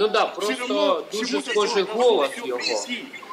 Ну да, просто дуже схожий голос його.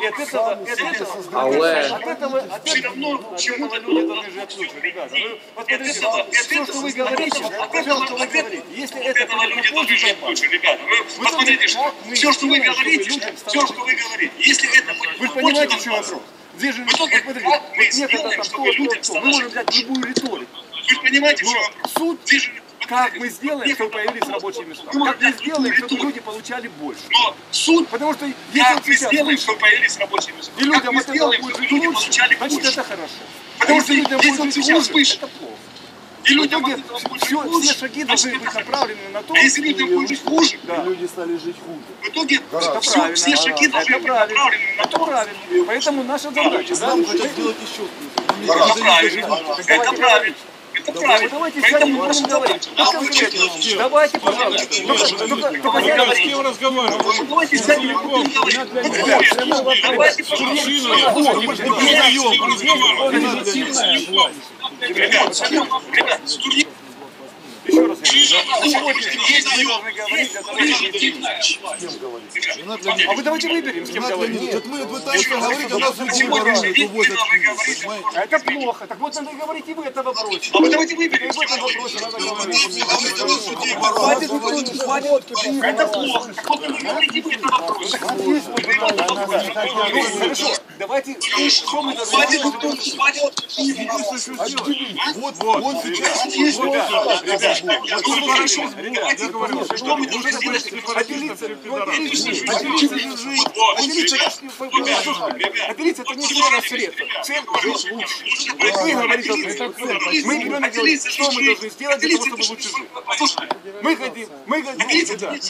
И от этого, от этого, Але от этого, от Все этого, равно от этого люди должны жить лучше, ребята. Вы посмотрите, этого- от все, что вы этого- говорите, от все, что этого- вы от этого- говорите, если От это этого люди должны компании, лучше, ребята. Вы посмотрите, что все, что вы говорите, все, что вы говорите, если это будет Вы понимаете, в чем вопрос? Где же, В вот смотрите, вот нет, это чтобы то, то, то. Мы можем взять любую риторику. Вы же понимаете, Но что вопрос? суть, Здесь же- как мы сделаем, чтобы появились рабочие места. Как мы сделаем, чтобы люди получали больше. Но суть, Потому что если как мы сделаем, чтобы появились рабочие места. и Как людям мы сделаем, чтобы жить люди лучше, получали значит больше. это хорошо. Потому что людям будет он сейчас хуже, это плохо. и В людям итоге все, все шаги должны быть направлены на то, А если людям будет жить хуже, да, Люди стали жить хуже. в итоге это все, правильно, все шаги это должны быть направлены на то, правильно. Поэтому наша задача, да, Нам мы- хотят сделать еще. Это правильно. Это правильно. Это правильно. давайте Поэтому наша будем говорить. Ну, да, конкретно. вычеркнуть. Давайте, пожалуйста. Говорю. кем разговаривал? Ну, Давайте сядем и будем говорить. Давайте Ребят, ребят, Еще раз. есть даем. легитимно. Не надо для них. А вы давайте выберем, с Не кем надо говорить. мы пытаемся говорить, а нас не увозят надо говорить. А это плохо. Так вот надо и говорить и в этом вопросе. А вы давайте И выберем. вопросе надо говорить. Говорить, а Хватит, хватит. Это плохо. Так вот вы говорите в этом вопросе. Хорошо, давайте, что мы должны сделать? хватит. Вот, он сейчас Ребята, Тоже хорошо. Что мы должны сделать? Отделиться, ребят, это- не всегда средство. Цель жить лучше. Вы говорите, это цель. Мы берем и говорим, что мы должны сделать для того, чтобы лучше жить. Мы хотим, мы хотим, да. не Ну,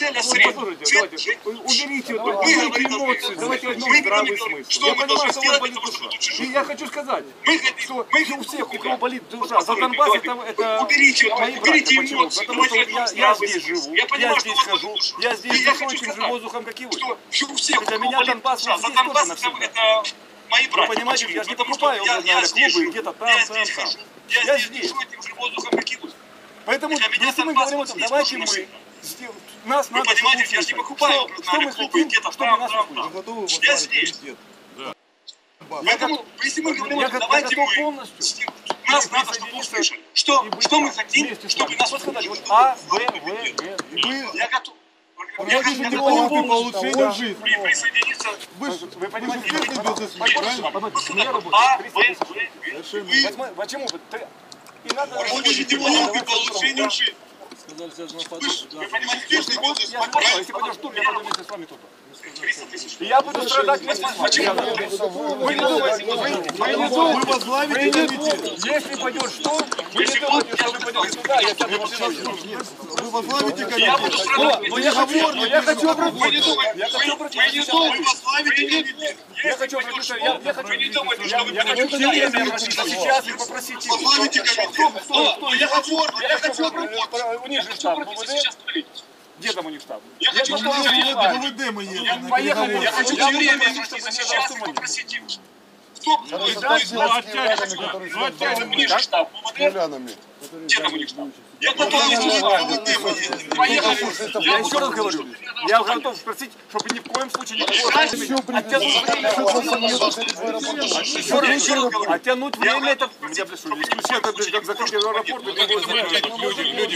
послушайте, уберите, эмоции, давайте мы возьмем здравый говорим, смысл. Я мы понимаю, что у вас болит душа. И я хочу сказать, Мы что мы у всех, у кого болит душа, за Донбасс это, мои уберите братья. Почему? Потому что я, я здесь живу, Я я, понимаю, здесь у вас хожу, я здесь я дышу этим же воздухом, как и вы. что у всех, кого меня Донбасс вот за здесь тоже навсегда. это мои Вы братья. понимаете, Почему? я же не покупаю, я- я здесь клубы живу, где-то там, я там, здесь там. Я Я здесь. здесь дышу этим же воздухом, как и вы. Поэтому, если мы говорим о том, здесь давайте мы нас Вы надо понимаете, я же не покупаю Что, мы клубы хотим, где-то там, нас там, там. Я здесь. Поэтому, если мы говорим, Я о том, я давайте готов мы, полностью. Нас надо, чтобы услышали. Что, что мы хотим, чтобы нас услышали. А, Б, В, Г. Вы Я готов. Я готов дипломаты по улучшению жизни. при- присоединиться Вы же Вы понимаете, известный бизнесмен, правильно? моя работа. А, 300 Б, тысяч. В, Совершенно. Возьма- Почему? Ты- И надо... Получите дипломаты по улучшению жизни. Вы понимаете, здешний возраст Я сказал, если пойдешь в тур, я пойду вместе с вами туда. Я буду страдать вместе с вами. Вы не думаете, вы, вы Вы возглавите комитет. если пойдешь в тур, вы не думаете, что вы пойдете туда, я сяду. Вы возглавите комитет. я хочу, я хочу Вы обратиться. Я хочу вы обратиться. думаете, возглавите комитет. Я хочу обратиться. Я, хочу, Вы не думаете, я, что вы я хочу пойдете сейчас и попросить его. Возглавите комитет. Я хочу, обратиться. Них же штаб сейчас творить. Где там у них штаб? Я хочу У нас обратиться. в ВВД мы едем Поехали. Я хочу Я все время обратиться чтобы сейчас и попросить их. Кто? Ну, оттянем, ну, оттянем. У них штаб ВВД. Где там у них штаб? Я готов мы едем. Поехали. Я еще раз говорю, я готов спросить, чтобы ни в коем случае не раз говорю, оттянуть время это... Я, это, блядь, как будет закрыто. Люди, люди,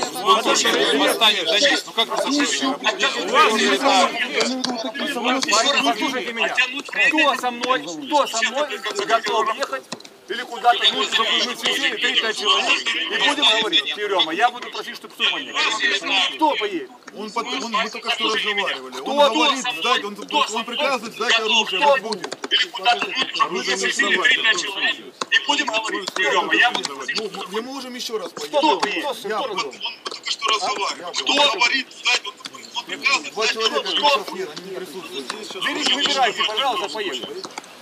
восстанет, да нет, ну как вы Послушайте меня. Кто со мной, кто со мной готов ехать или куда-то, чтобы мы сидели, 3-5 человек, и будем говорить, Ерема, я буду просить, чтобы Суман ехал. Кто поедет? Он, под- он, мы только что разговаривали. Кто? Он говорит сдать, он, он приказывает сдать оружие. Кто Вот будет. Или куда-то мы засели 3-5 человек. И будем говорить. Ерема, я буду просить. Ну, мы- можем еще раз поехать. Кто поедет? Я буду. Он только что разговаривал. Кто говорит сдать? Он приказывает Два человека оружие. нет, они не присутствуют. Выбирайте, пожалуйста, поехали.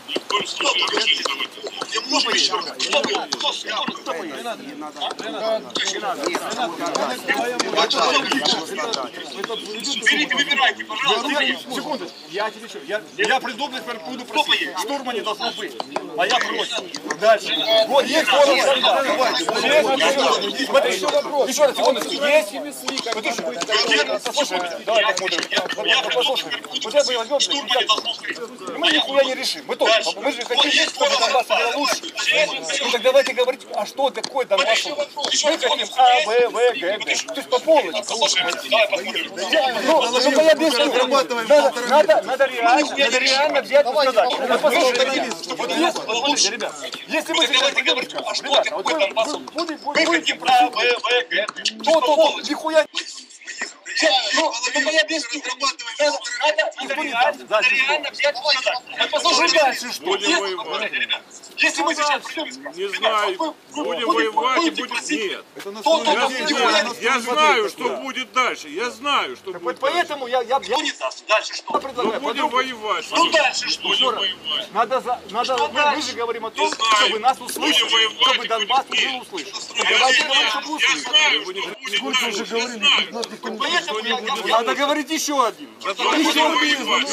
Ни в коем нужен еще раз. Кто был? Кто сказал? Кто был? Берите, выбирайте, пожалуйста. Секунду, я тебе что, я, я придумал, теперь буду просить. Штурма не должно быть. А я против. Дальше. Вот есть форма. Смотри, еще вопрос. Еще раз, секундочку. Есть. Меня. Давай посмотрим. Послушай. Вот я бы возьмем, Штурма не должно быть. мы нихуя не решим. Мы тоже. Мы же хотим, чтобы. Ну так давайте говорить, а что такое Донбасс? Мы хотим А, Б, В, Г, Д. То есть по полочкам. Послушай, давай посмотрим. Ну, я без Зарабатываем надо, надо, надо реально, надо реально взять и сказать. Вот послушайте послушайте, ребят, если мы сейчас Давайте говорить, а что ребята, такое будете, Мы хотим А, Б, В, Г. то, то, то, нихуя Ну, ну, я объясню. Надо, надо реально, надо реально взять. А послушай дальше, что? Будем воевать. Если мы сейчас Не знаю, будем воевать и будет нет. Нихуя я не- нас не знаю, что будет дальше. Я знаю, что будет поэтому я, я, я не даст. Дальше что? предлагаю, Будем воевать. Ну дальше что? Будем воевать. надо, за, надо мы, же говорим о том, Не чтобы нас Будем услышали, чтобы Донбасс был услышан. Давайте говорим, чтобы я услышали. знаю, что будет дальше. Я знаю. Надо говорить еще один. Еще,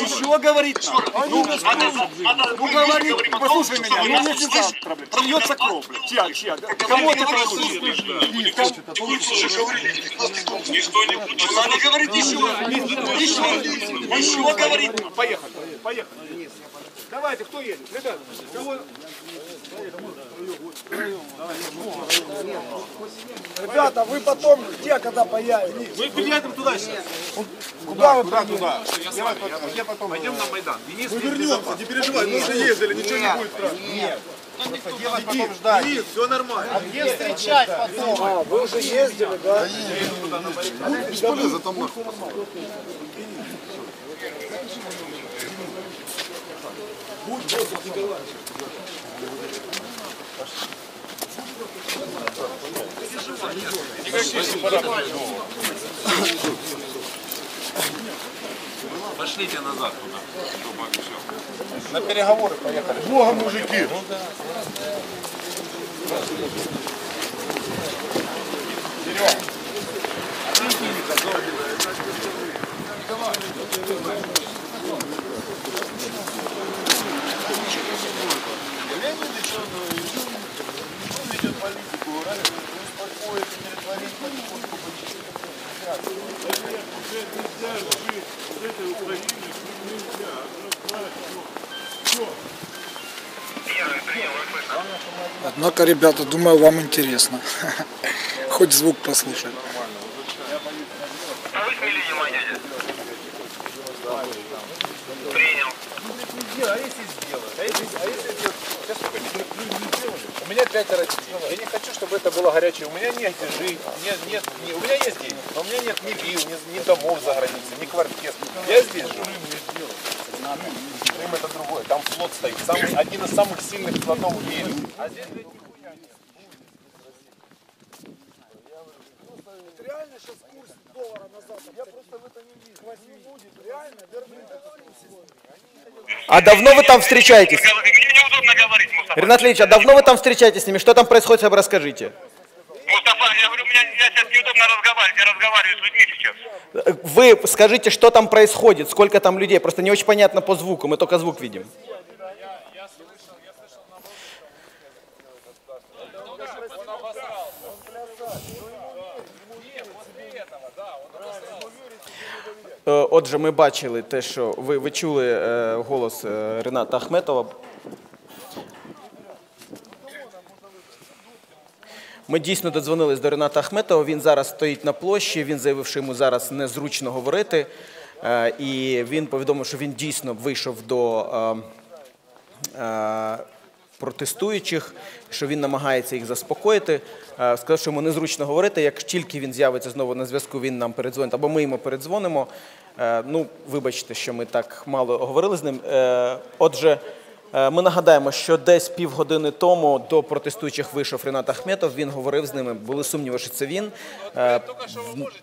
еще говорить. Ну, ну говори, послушай меня, ну если завтра, блин, прольется кровь, блин, чья, чья, кому это прольется? Никто не будет. Надо говорить еще, еще, еще говорить. Поехали, поехали. Давайте, кто едет? Ребята, кого? Ребята, вы потом где, когда появитесь? Мы приедем туда сейчас. Куда вы Куда, туда? Пойдем на Майдан. Денис, Мы вернемся, не переживай, мы уже ездили, ничего не будет страшного. Нет. Денис, Денис, все нормально. А, вы уже ездили, да? Бесполезно там нахуй. Пошлите назад туда, кто пообещал. На переговоры поехали. Бога, мужики. Однако, ребята, думаю, вам интересно. Хоть звук послушать. У меня пятеро детей. Я не хочу, чтобы это было горячее. У меня негде жить. Нет, нет, не- у меня есть деньги, но у меня нет ни вилл, ни, ни домов за границей, ни квартир. Я здесь живу. Крым это другое. Там флот стоит. Самый, один из самых сильных флотов в мире. А здесь блядь, нихуя нет. Реально сейчас курс доллара назад. Я просто в это не вижу. Не будет. Реально, вернуть. А давно вы там встречаетесь? Мне неудобно говорить, Мустафа. Ренат Ильич, а давно вы там встречаетесь с ними? Что там происходит, бы расскажите. Мустафа, я говорю, мне я сейчас неудобно разговаривать. Я разговариваю с людьми сейчас. Вы скажите, что там происходит, сколько там людей. Просто не очень понятно по звуку, мы только звук видим. Отже, ми бачили те, що ви, ви чули е, голос е, Рената Ахметова. Ми дійсно додзвонились до Рената Ахметова. Він зараз стоїть на площі. Він заявив, що йому зараз незручно говорити. Е, І він повідомив, що він дійсно вийшов до е, е, протестуючих, що він намагається їх заспокоїти. Е, Сказав, що йому незручно говорити. Як тільки він з'явиться знову на зв'язку, він нам передзвонить або ми йому передзвонимо. Е, Ну, вибачте, що ми так мало говорили з ним. Е, Отже, Ми нагадаємо, що десь півгодини тому до протестуючих вийшов Ренат Ахметов. Він говорив з ними. Були сумніви, що це він. Е,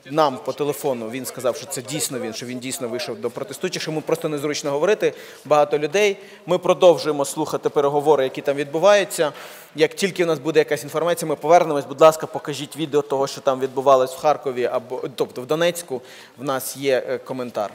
Нам по телефону він сказав, що це дійсно він, що він дійсно вийшов до протестуючих. Йому просто незручно говорити. Багато людей. Ми продовжуємо слухати переговори, які там відбуваються. Як тільки в нас буде якась інформація, ми повернемось. Будь ласка, покажіть відео того, що там відбувалось в Харкові або тобто в Донецьку. В нас є е, коментар.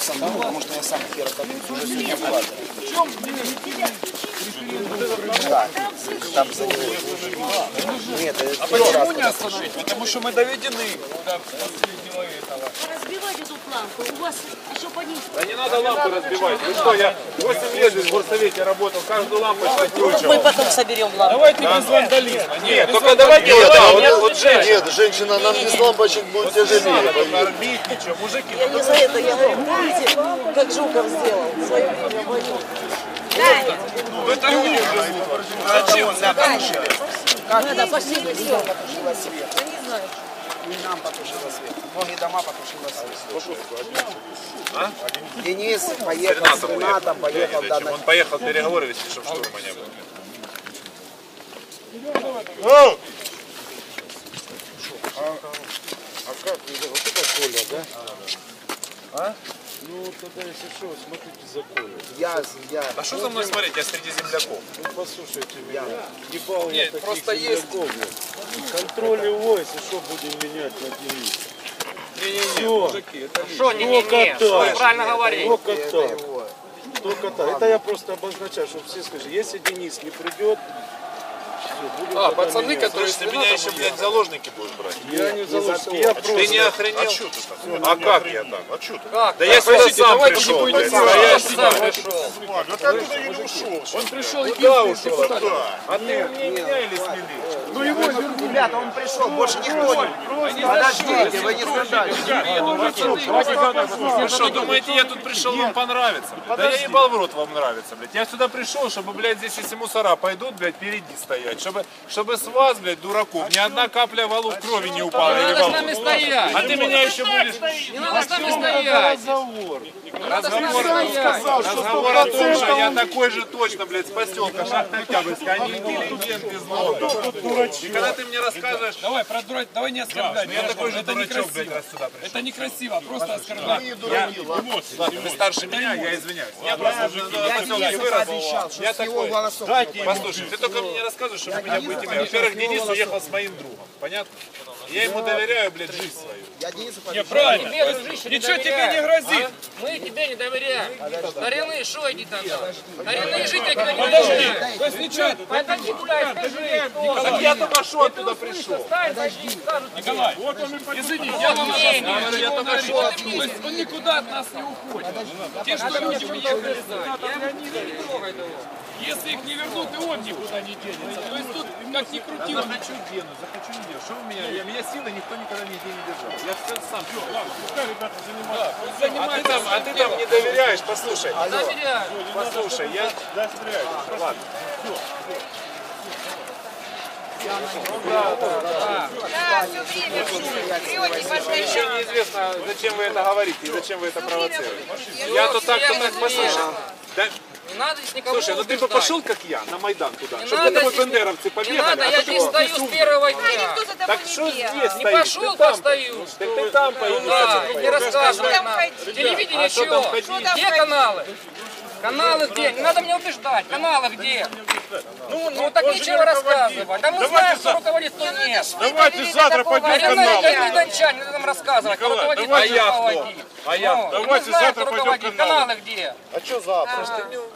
Будь со мной, потому что я сам хер уже сегодня была. Там за него. Нет, это первый раз, когда Потому что мы доведены до последнего. Лампу. У вас еще по ней Да не надо лампы разбивать. Вы что, я 8 лет здесь в горсовете работал, каждую лампу Мы потом соберем лампу. Давайте без вандализма. Нет, только давайте вот, да, вот, вот женщина. Нет, женщина, нам без лампочек будет тяжелее. Оrbить ничего, мужики. Я не за это, я говорю, видите, как Жуков сделал в свое время войну. В это люди живут. Зачем? Надо последний съем. не нам потушила свет. Многие дома потушила свет. Денис поехал с Ренатом, поехал да, на Он поехал переговоры вести, чтобы штурма не было. Я, я. А что за мной смотреть? Я среди земляков. Нет, просто есть Контроль его, если что, будем менять на девиз. Не-не-не, мужики, это. Что, не, не, не, что вы правильно говорите. Только так. его. Только так. Это я просто обозначаю, чтобы все сказали, если Денис не придет, А, пацаны, которые Ты меня еще, блядь, заложники будешь брать. Я не заложник, я Ты не охренел? А что ты так? А как я так? А что ты? Как? Да я сюда сам давайте пришел, не блядь. будем Стоять сам сюда. пришел. Он Пришел единственный депутат. А ты мне меня или смели? Ребята, он пришел, больше никто не. Подождите, вы не сказали. Вы что, думаете, я тут пришел вам понравиться? блядь? Да я ебал в рот вам нравится, блядь. Я сюда пришел, чтобы, блядь, здесь если мусора пойдут, блядь, впереди стоять. Чтобы, чтобы с вас, блядь, дураков, ни одна капля валу крови не упала. или Надо с нами стоять. А ты меня еще будешь... Не надо с нами стоять. Разговор, разговор о том, что я такой же точно, блядь, с поселка Шахтоктябрьска, а не интеллигент из Лондона. И когда ты мне рассказываешь, Давай, про дура- давай не оскорбляй. я такой же это дурачок, блядь, некрасиво. раз сюда пришел. Это некрасиво, просто оскорблять. Вы старше меня, я извиняюсь. Я просто Я такой. Послушай, ты только мне не рассказывай, что меня будете иметь. Во-первых, Денис уехал с моим другом. Понятно? Я ему доверяю, блядь, жизнь свою. Я Денису Не, правильно. Тебе, дружище, не Ничего тебе доверяю. не грозит. Мы тебе не доверяем. Коренные, что иди тогда? Коренные жители тебе не Подожди. доверяют. То есть ничего. Подойди гуляй, скажи, кто. Так я только что оттуда пришел. Встань, зайди, скажут. Николай, извини, я вам Не, говорю, не, я только То есть он никуда от нас не уходит. Те, что люди уехали, не трогай его. Если их не вернут, и он никуда не денется. То есть тут, как ни крути, он Захочу дену, захочу не дену. Что у меня? Я, меня силы никто никогда нигде не держал. Я все сам. А ты там, а ты там не доверяешь, послушай. Доверяю. Послушай, я... Ладно. Еще неизвестно, зачем вы это говорите и зачем вы это провоцируете. Я то так, то так послушай. Не надо здесь никого слушай, ну ты бы убеждать. пошел, как я, на Майдан туда, Не чтобы надо здесь- бендеровцы Не побегали, надо, а я ты здесь стою с первого дня. Так что здесь Не стоишь? пошел, Ты там постою. Так ты там поедешь. Да, не рассказывай нам. Телевидение А что там чего? ходить? Где каналы? Каналы где? Не надо меня убеждать. Каналы где? Ну, ну так нечего рассказывать. Да мы знаем, кто руководит, нет. Давайте завтра пойдем Коренные какие дончане, не надо нам рассказывать, кто руководит, кто а я кто? руководит. А я Ну, Давайте завтра пойдем руководит. каналы. Каналы где? А что завтра?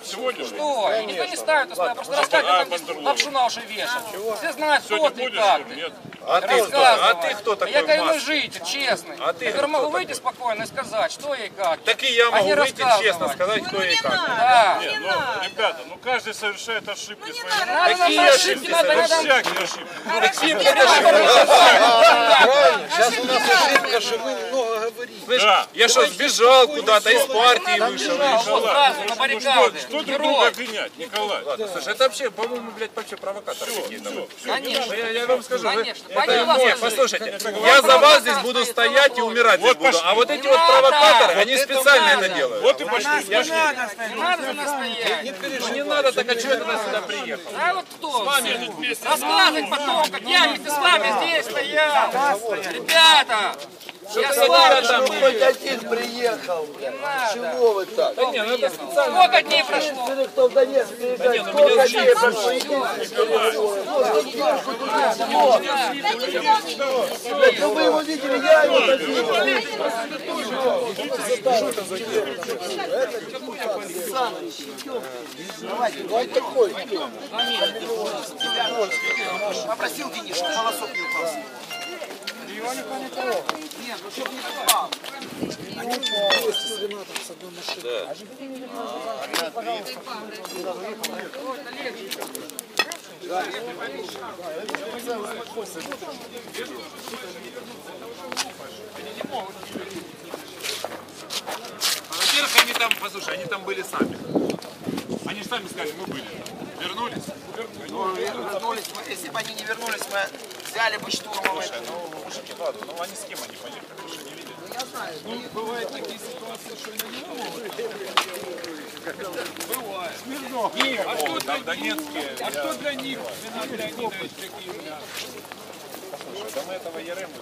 Сегодня? Что? Никто не ставит, просто рассказывает, там лапшу на уши вешать. Все знают, кто ты и как ты. А ты кто? А ты кто такой Я коренной житель, честный. А ты я говорю, могу выйти спокойно и сказать, что я и как. Так и я А могу не выйти честно сказать, кто я и как. Да. Не, ну, ребята, ну каждый совершает ошибки свои. Надо Какие нам ошибки ошибки, надо, надо. Всякие ошибки. Сейчас у нас ошибка, что мы много Слышь, я что, сбежал куда-то из партии вышел? что? Вот сразу на баррикады. Что друг Герой. друга обвинять, Николай? Слушай, это вообще, по-моему, блядь, вообще провокатор вы. Конечно. Я, я вам скажу, вы- Конечно. это- нет, слышат. послушайте, я за вас здесь буду стоять и умирать здесь буду, а вот эти вот провокаторы, они это специально это делают. Вот и пошли. Не надо за нас стоять. Ну не надо, так а чего ты нас сюда приехал? А вот кто? Рассказывать потом, как я вместе с вами здесь стоял. Ребята, я с там Хоть один приехал. Чего вы так? Да не, ну это специально. Сколько дней прошло? Или кто в Донецк приезжает, сколько дней прошло? Ну вы его видели, я его видел. Давайте, давай такой. Попросил Денис, чтобы голосок не упал. Нет, ну чтоб не упал. Они с Ренатом с одной машиной. Во-первых, они там, послушай, они там были сами. Они же сами сказали, мы были. Вернулись? Вернулись мы. Если бы они не вернулись, мы взяли бы штурмом это. Ну, мужики, ладно, ну они с кем они поехали? Вы что, не видели? А что Там в Донецке, А что для них, Ренат Леонидович, какие у меня? слушай, там этого Ерему.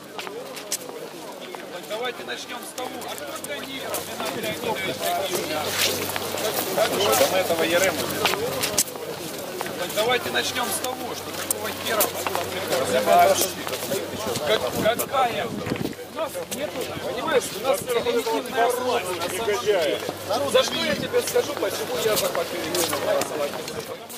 Так давайте начнем с того. А что для них, Ренат Леонидович, какие у меня? Там этого Ерему. Давайте начнем с того, что какого хера было Как, какая? У нас нету, понимаешь, у нас коллективная власть, на самом деле. За что я тебе скажу, почему я захватил? Давайте здесь.